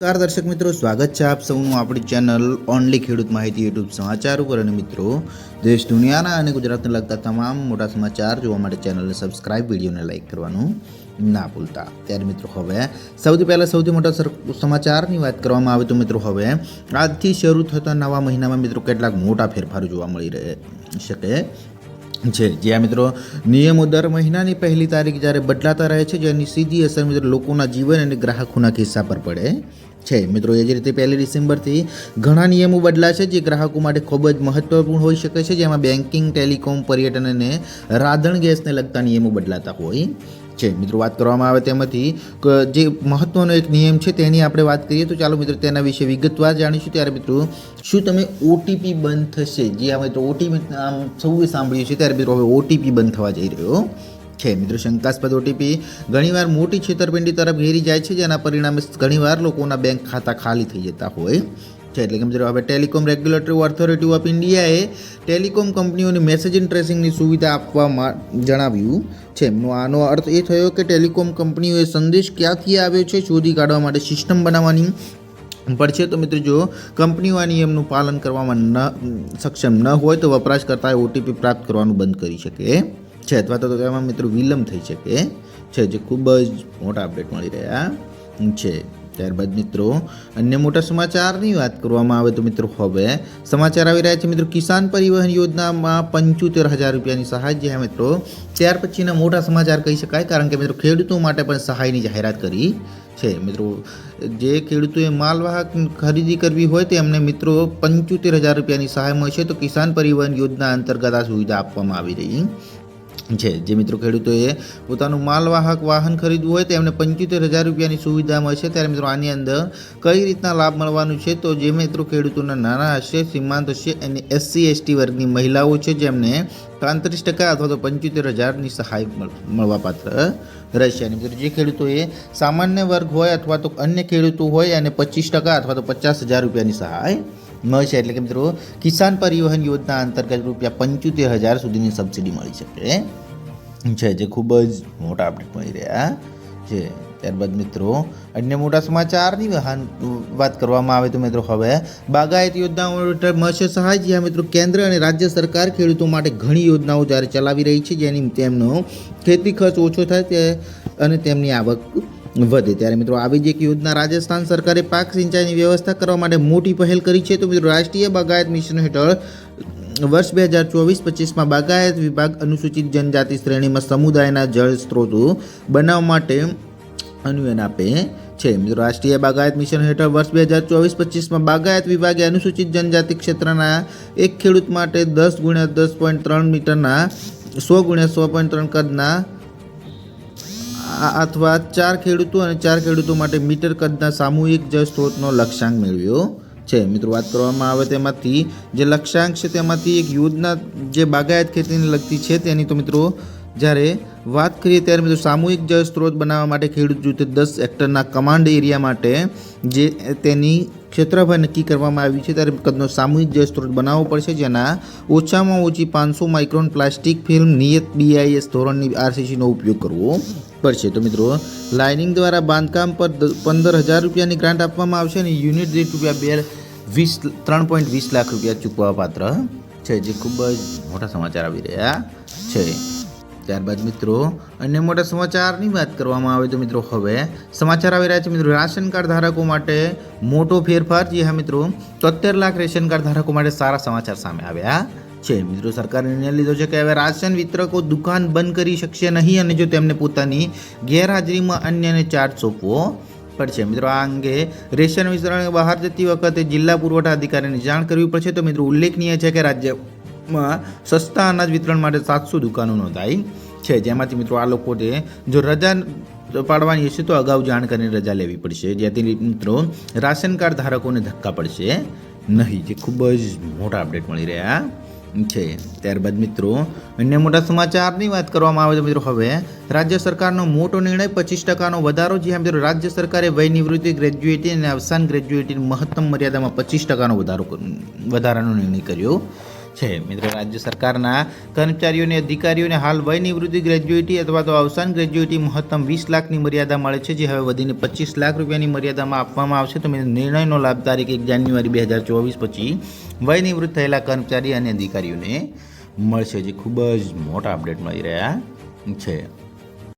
નમસ્કાર દર્શક મિત્રો, સ્વાગત છે આપ સૌનું આપણી ચેનલ ઓનલી ખેડૂત માહિતી યુટ્યુબ સમાચાર ઉપર. અને મિત્રો, દેશ, દુનિયાના અને ગુજરાતને લગતા તમામ મોટા સમાચાર જોવા માટે ચેનલને સબસ્ક્રાઇબ વિડીયોને લાઇક કરવાનું ના ભૂલતા. ત્યારે મિત્રો, હવે સૌથી પહેલાં સૌથી મોટા સમાચારની વાત કરવામાં આવે તો મિત્રો, હવે આજથી શરૂ થતા નવા મહિનામાં મિત્રો, કેટલાક મોટા ફેરફારો જોવા મળી રહે, શકે. છે. જ્યાં મિત્રો, નિયમો દર મહિનાની પહેલી તારીખ જ્યારે બદલાતા રહે છે, જેની સીધી અસર મિત્રો લોકોના જીવન અને ગ્રાહકોના ખિસ્સા પર પડે છે. મિત્રો, એ જ રીતે પહેલી ડિસેમ્બરથી ઘણા નિયમો બદલાશે જે ગ્રાહકો માટે ખૂબ જ મહત્વપૂર્ણ હોઈ શકે છે. જેમાં બેન્કિંગ ટેલિકોમ, પર્યટન અને રાંધણ ગેસને લગતા નિયમો બદલાતા હોય છે. મિત્રો, વાત કરવામાં આવે તેમાંથી જે મહત્વનો એક નિયમ છે તેની આપણે વાત કરીએ તો ચાલો મિત્રો તેના વિશે વિગતવાર જાણીશું. ત્યારે મિત્રો, શું તમે ઓટીપી બંધ થશે? જે આ તો ઓટીપી આમ સૌએ સાંભળ્યું છે. ત્યારે મિત્રો, હવે ઓટીપી બંધ થવા જઈ રહ્યો છે. મિત્રો, શંકાસ્પદ ઓટીપી ઘણીવાર મોટી છેતરપિંડી તરફ ઘેરી જાય છે, જેના પરિણામે ઘણીવાર લોકોના બેંક ખાતા ખાલી થઈ જતા હોય છે એટલે કે મિત્રો, હવે ટેલિકોમ રેગ્યુલેટરી ઓથોરિટી ઓફ ઇન્ડિયાએ ટેલિકોમ કંપનીઓને મેસેજિંગ ટ્રેસિંગની સુવિધા આપવામાં જણાવ્યું છે. આનો અર્થ એ થયો કે ટેલિકોમ કંપનીઓએ સંદેશ ક્યાંથી આવ્યો છે, શોધી કાઢવા માટે સિસ્ટમ બનાવવાની પડશે તો મિત્રો, જો કંપનીઓ આ નિયમનું પાલન કરવામાં ન, સક્ષમ ન હોય તો વપરાશકર્તાએ ઓટીપી પ્રાપ્ત કરવાનું બંધ કરી શકે છે. અથવા તો તેમાં મિત્રો વિલંબ થઈ શકે છે, જે ખૂબ જ મોટા અપડેટ મળી રહ્યા છે. ત્યારબાદ મિત્રો, અન્ય મોટા સમાચારની વાત કરવામાં આવે તો મિત્રો હવે, સમાચાર આવી રહ્યા છે મિત્રો, કિસાન પરિવહન યોજનામાં પંચોતેર હજાર રૂપિયાની સહાય જે મિત્રો, ત્યાર પછીના મોટા સમાચાર કહી શકાય, કારણ કે મિત્રો ખેડૂતો માટે પણ સહાયની જાહેરાત કરી છે. મિત્રો, જે ખેડૂતોએ માલવાહક ખરીદી કરવી હોય તેમને મિત્રો પંચોતેર હજાર રૂપિયાની સહાય મળશે, તો કિસાન પરિવહન યોજના અંતર્ગત આ સુવિધા આપવામાં આવી રહી. છે. જે મિત્રો ખેડૂતોએ પોતાનું માલવાહક વાહન ખરીદવું હોય તેમને પંચોતેર હજાર રૂપિયાની સુવિધા મળશે. ત્યારે મિત્રો આની અંદર કઈ રીતના લાભ મળવાનું છે? તો જે મિત્રો ખેડૂતોના નાના હશે, સીમાંત હશે અને એસસી, એસટી વર્ગની મહિલાઓ છે જેમને પાંત્રીસ ટકા અથવા તો પંચોતેર હજારની સહાય મળ- મળવાપાત્ર રહેશે. અને મિત્રો જે ખેડૂતોએ સામાન્ય વર્ગ હોય અથવા તો અન્ય ખેડૂતો હોય અને પચીસ ટકા અથવા તો પચાસ હજાર રૂપિયાની સહાય મળશે. એટલે કે મિત્રો, કિસાન પરિવહન યોજના અંતર્ગત રૂપિયા પંચોતેર હજાર સુધીની સબસિડી મળી શકે. છે, જે ખૂબ જ મોટા અપડેટ મળી રહ્યા છે. ત્યારબાદ મિત્રો, અન્ય મોટા સમાચારની વાત કરવામાં આવે તો મિત્રો હવે બાગાયત યોજનાઓ હેઠળ મળશે સહાય. જ્યાં મિત્રો કેન્દ્ર અને રાજ્ય સરકાર ખેડૂતો માટે ઘણી યોજનાઓ જ્યારે ચલાવી રહી છે. જેની તેમનો ખેતી ખર્ચ ઓછો થાય તે, અને તેમની આવક વધે. ત્યારે મિત્રો આવી જ એક યોજના રાજસ્થાન સરકારે પાક સિંચાઈની વ્યવસ્થા કરવા માટે મોટી પહેલ કરી છે. તો મિત્રો રાષ્ટ્રીય બાગાયત મિશન હેઠળ વર્ષ બે હજાર ચોવીસ પચીસમાં બાગાયત વિભાગ અનુસૂચિત જનજાતિ શ્રેણીમાં સમુદાયના જળ સ્ત્રોતો બનાવવા માટે અનુદાન આપે છે. મિત્રો રાષ્ટ્રીય બાગાયત મિશન હેઠળ વર્ષ બે હજાર ચોવીસ પચીસમાં બાગાયત વિભાગે અનુસૂચિત જનજાતિ ક્ષેત્રના એક ખેડૂત માટે દસ ગુણ્યા દસ પોઈન્ટ ત્રણ મીટરના સો ગુણ્યા સો પોઈન્ટ ત્રણ કદના અથવા ચાર ખેડૂતો અને ચાર ખેડૂતો માટે મીટર કદના સામૂહિક જળ સ્ત્રોતનો લક્ષ્યાંક મેળવ્યો છે. મિત્રો, વાત કરવામાં આવે તેમાંથી જે લક્ષ્યાંક છે તેમાંથી એક યોજના જે બાગાયત ખેતીને લગતી છે તેની તો મિત્રો, જ્યારે વાત કરીએ ત્યારે મિત્રો, સામૂહિક જળ સ્ત્રોત બનાવવા માટે ખેડૂત જૂથે દસ હેક્ટરના કમાન્ડ એરિયા માટે જે તેની ક્ષેત્રફળ નક્કી કરવામાં આવ્યું છે ત્યારે કદનો સામૂહિક જળ સ્ત્રોત બનાવવો પડશે, જેના ઓછામાં ઓછી પાંચસો માઇક્રોન પ્લાસ્ટિક ફિલ્મ નિયત બીઆઈએસ ધોરણની આરસીસીનો ઉપયોગ કરવો પડશે. તો મિત્રો, લાઇનિંગ દ્વારા બાંધકામ પર પંદર હજાર રૂપિયાની ગ્રાન્ટ આપવામાં આવશે અને યુનિટ દીઠ રૂપિયા બે વીસ, ત્રણ પોઈન્ટ વીસ લાખ રૂપિયા ચૂકવવા પાત્ર છે, જે ખૂબ જ મોટા સમાચાર આવી રહ્યા છે. ત્યારબાદ મિત્રો અન્ય મોટા સમાચારની વાત કરવામાં આવે તો મિત્રો હવે સમાચાર આવી રહ્યા છે મિત્રો, રાશન કાર્ડ ધારકો માટે મોટો ફેરફાર, જે હા મિત્રો તોતેર લાખ રેશન કાર્ડ ધારકો માટે સારા સમાચાર સામે આવ્યા છે. મિત્રો, સરકારે નિર્ણય લીધો છે કે હવે રાશન વિતરકો દુકાન બંધ કરી શકશે નહીં, અને જો તેમને પોતાની ગેરહાજરીમાં અન્યને ચાર્જ સોંપવો પડશે. મિત્રો, આ અંગે રેશન વિતરણ બહાર જતી વખતે જિલ્લા પુરવઠા અધિકારીને જાણ કરવી પડશે. તો મિત્રો, ઉલ્લેખનીય છે કે રાજ્યમાં સસ્તા અનાજ વિતરણ માટે સાતસો દુકાનો નોંધાઈ છે. જેમાંથી મિત્રો આ લોકો તે જો રજા પાડવાની હશે તો અગાઉ જાણ કરીને રજા લેવી પડશે. જેથી મિત્રો રાશન કાર્ડ ધારકોને ધક્કા પડશે નહીં. જે ખૂબ જ મોટા અપડેટ મળી રહ્યા છે. ત્યારબાદ મિત્રો અન્ય મોટા સમાચારની વાત કરવામાં આવે તો મિત્રો હવે રાજ્ય સરકારનો મોટો નિર્ણય પચીસ ટકાનો વધારો, જે મિત્રો, રાજ્ય સરકારે વય નિવૃત્તિ ગ્રેજ્યુએટી અને અવસાન ગ્રેજ્યુએટીની મહત્તમ મર્યાદામાં પચીસ ટકાનો વધારો વધારાનો નિર્ણય કર્યો. છે. મિત્રો, રાજ્ય સરકારના કર્મચારીઓને અધિકારીઓને હાલ વય નિવૃત્તિ ગ્રેજ્યુએટી અથવા તો અવસાન ગ્રેજ્યુએટી મહત્તમ વીસ લાખની મર્યાદા મળે છે, જે હવે વધીને પચીસ લાખ રૂપિયાની મર્યાદામાં આપવામાં આવશે. તો નિર્ણયનો લાભ તારીખ એક જાન્યુઆરી બે હજાર ચોવીસ પછી વય નિવૃત્ત થયેલા કર્મચારી અને અધિકારીઓને મળશે, જે ખૂબ જ મોટા અપડેટ મળી રહ્યા છે.